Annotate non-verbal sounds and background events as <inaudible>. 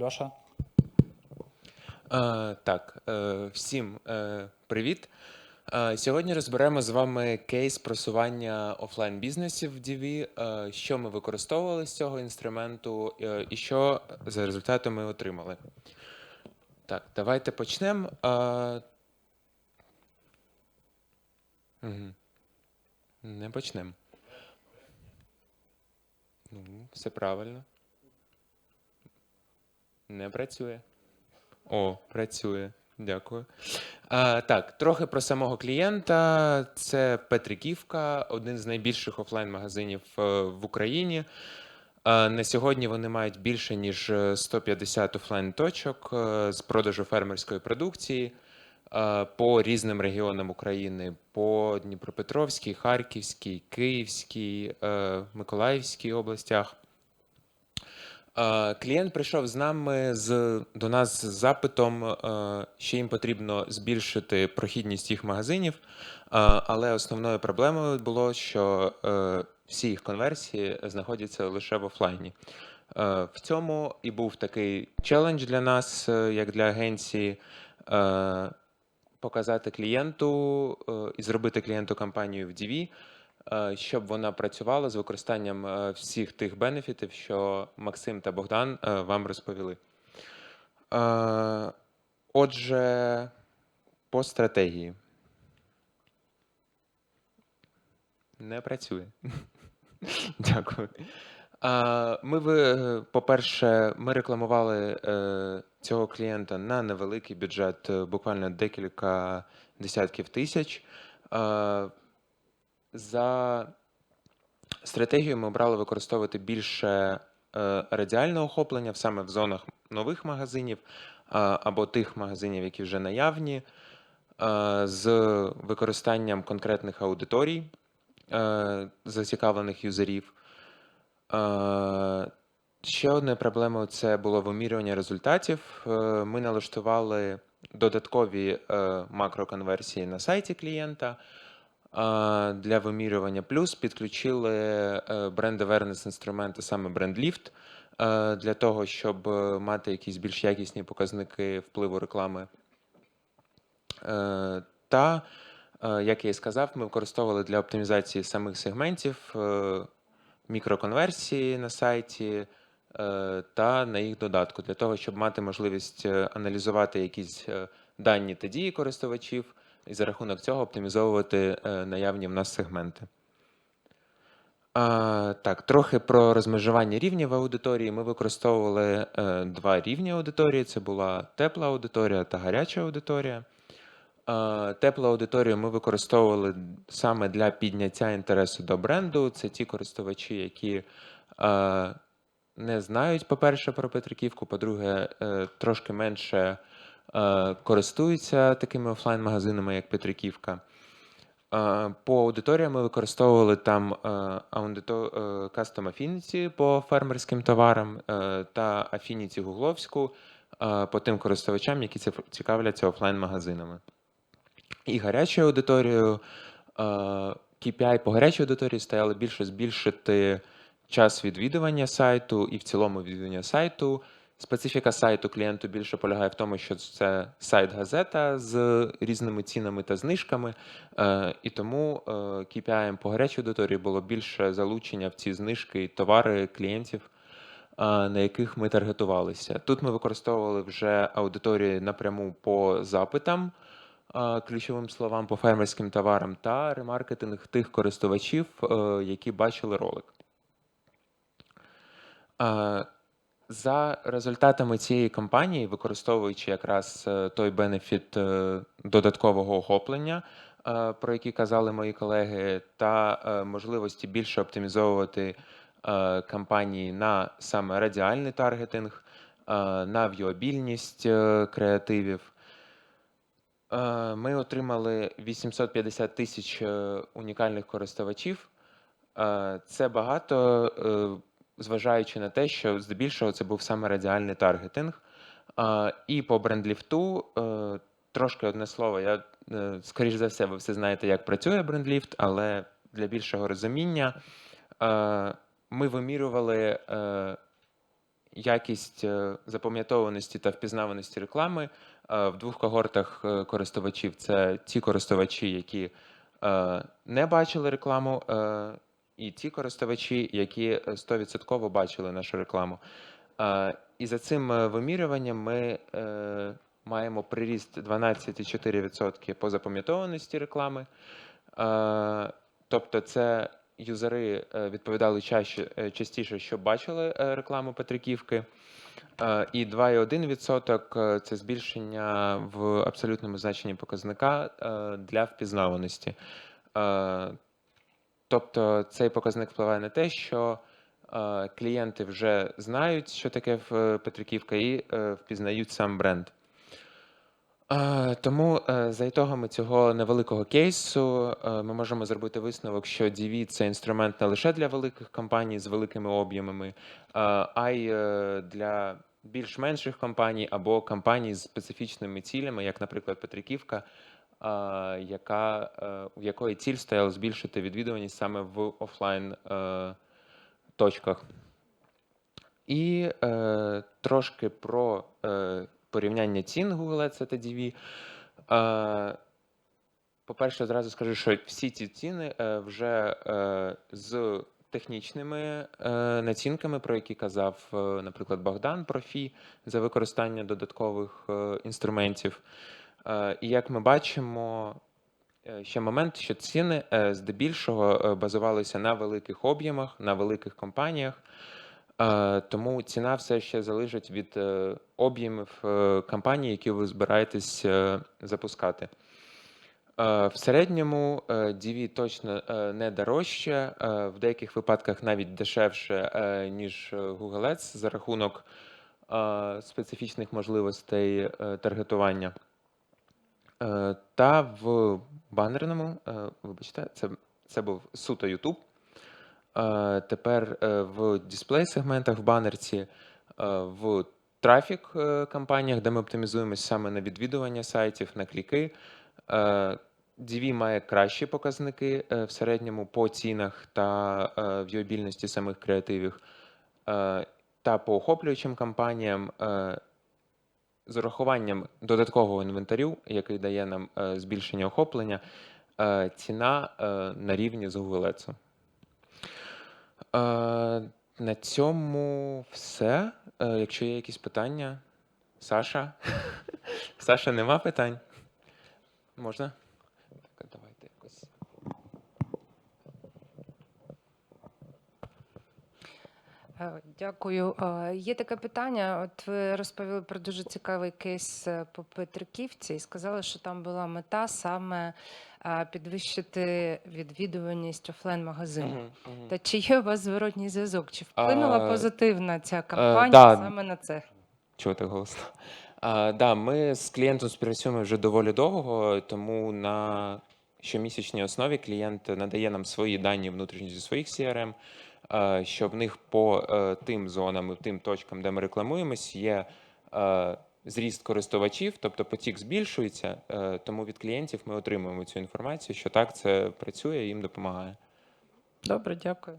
Льоша. Е, так, е, всім е, привіт. Е, сьогодні розберемо з вами кейс просування офлайн бізнесів в DV, е, що ми використовували з цього інструменту е, і що за результатом ми отримали. Так, давайте почнемо. Е, мгм. Не почнемо. Ну, все правильно. Не працює. О, працює. Дякую. А, так, трохи про самого клієнта. Це Петриківка, один з найбільших офлайн-магазинів е, в Україні. На сьогодні вони мають більше ніж е, 150 офлайн-точок е, з продажу фермерської продукції е, по різним регіонам України: по Дніпропетровській, Харківській, Київській, е, Миколаївській областях. Е, Клієнт прийшов з нами з до нас з запитом, е, що їм потрібно збільшити прохідність їх магазинів, е, але основною проблемою було, що всі їх конверсії знаходяться лише в офлайні. В цьому і був такий челендж для нас, як для агенції, показати клієнту і зробити клієнту кампанію в DV, щоб вона працювала з використанням е, всіх тих бенефітів, що Максим та Богдан е, вам розповіли. Е, Отже, по стратегії. Не працює. <laughs> Дякую. Ми, по-перше, ми рекламували е, цього клієнта на невеликий бюджет, е, буквально декілька десятків тисяч. За стратегією ми обрали використовувати більше е, радіального охоплення саме в зонах нових магазинів або тих магазинів, які вже наявні, е, з використанням конкретних аудиторій е, зацікавлених юзерів. Ще одною проблемою це було вимірювання результатів. Ми налаштували додаткові макроконверсії на сайті клієнта для вимірювання. Плюс підключили е, бренд awareness інструменти, саме BrandLift, е, для того, щоб е, мати якісь більш якісні показники впливу реклами. Та, як я і сказав, ми використовували для оптимізації самих сегментів мікроконверсії на сайті та на їх додатку, для того, щоб мати можливість аналізувати якісь дані та дії користувачів і за рахунок цього оптимізовувати е, наявні в нас сегменти. Так, трохи про розмежування рівнів аудиторії. Ми використовували е, два рівні аудиторії: це була тепла аудиторія та гаряча аудиторія. Теплу аудиторію ми використовували саме для підняття інтересу до бренду. Це ті користувачі, які не знають, по-перше, про Петриківку, по-друге, е, трошки менше користуються такими офлайн-магазинами, як Петриківка. Е, По аудиторіям ми використовували там е, е, Custom Affinity по фермерським товарам е, та Affinity гугловську е, по тим користувачам, які цікавляться офлайн-магазинами. І гарячою аудиторією е, KPI по гарячій аудиторії стояло більше збільшити час відвідування сайту і в цілому відвідування сайту. Специфіка сайту клієнту більше полягає в тому, що це сайт-газета з різними цінами та знижками, е, і тому е, KPI по гарячій аудиторії було більше залучення в ці знижки товари клієнтів, е, на яких ми таргетувалися. Тут ми використовували вже аудиторії напряму по запитам, е, ключовим словам по фермерським товарам та ремаркетинг тих користувачів, е, які бачили ролик. За результатами цієї кампанії, використовуючи якраз е, той бенефіт е, додаткового охоплення, е, про який казали мої колеги, та можливості більше оптимізовувати кампанії на саме радіальний таргетинг, на в'юабільність креативів. Ми отримали 850 тисяч унікальних користувачів. Це багато, зважаючи на те, що здебільшого це був саме радіальний таргетинг. І по брендліфту е, трошки одне слово. Я е, скоріш за все, ви все знаєте, як працює брендліфт, але для більшого розуміння е, ми вимірювали якість запам'ятованості та впізнаваності реклами в двох когортах користувачів. Це ті користувачі, які не бачили рекламу, і ті користувачі, які е, 100% бачили нашу рекламу. Е, І за цим е, вимірюванням ми е, маємо приріст 12,4% по запам'ятованості реклами. Е, Тобто, це юзери е, відповідали чаще, е, частіше, що бачили е, рекламу Петриківки. Е, І 2,1% е, це збільшення в абсолютному значенні показника е, для впізнаваності. Е, Тобто цей показник впливає на те, що е, клієнти вже знають, що таке в- Петриківка, і е, впізнають сам бренд. Е, Тому е, за ітогами цього невеликого кейсу е, ми можемо зробити висновок, що DV – це інструмент не лише для великих компаній з великими об'ємами, е, а й е, для більш-менших компаній або компаній з специфічними цілями, як, наприклад, Петриківка, е, яка, е, у якої ціль стояла збільшити відвідуваність саме в офлайн е, точках. І е, трошки про е, порівняння цін Google Ads та DV. Е, по-перше, одразу скажу, що всі ці ціни е, вже е, з технічними е, націнками, про які казав, е, наприклад, Богдан про фі за використання додаткових е, інструментів. Е, і як ми бачимо, е, ще момент, що ціни е, здебільшого базувалися на великих об'ємах, на великих компаніях. Тому ціна все ще залежить від об'ємів компанії, які ви збираєтесь запускати. В середньому DV точно не дорожче, в деяких випадках навіть дешевше, ніж Google Ads за рахунок специфічних можливостей таргетування. Е, Та в банерному, е, вибачте, це, це був суто YouTube. Е, Тепер в дисплей-сегментах в банерці, в трафік кампаніях, де ми оптимізуємося саме на відвідування сайтів, на кліки. DV має кращі показники в середньому по цінах та в'юабільності самих креативів. Та по охоплюючим кампаніям з урахуванням додаткового інвентарю, який дає нам е, збільшення охоплення, е, ціна е, на рівні з. Е, На цьому все. Якщо є якісь питання, Саша? <laughs> Саша, нема питань? Можна? Так, давайте якось. Е, Дякую. Е, Є таке питання. От ви розповіли про дуже цікавий кейс е, по Петриківці і сказали, що там була мета саме е, підвищити відвідуваність офлайн-магазину. Мгм, мгм. Та чи є у вас зворотній зв'язок? Чи вплинула А, позитивна ця кампанія да. саме на це? Чого так голосно? А, да, ми з клієнтом співпрацюємо вже доволі довго, тому на щомісячній основі клієнт надає нам свої дані внутрішні зі своїх CRM, е, що в них по е, тим зонам тим точкам, де ми рекламуємось, є е, зріст користувачів, тобто потік збільшується, е, тому від клієнтів ми отримуємо цю інформацію, що так це працює і їм допомагає. Добре, дякую.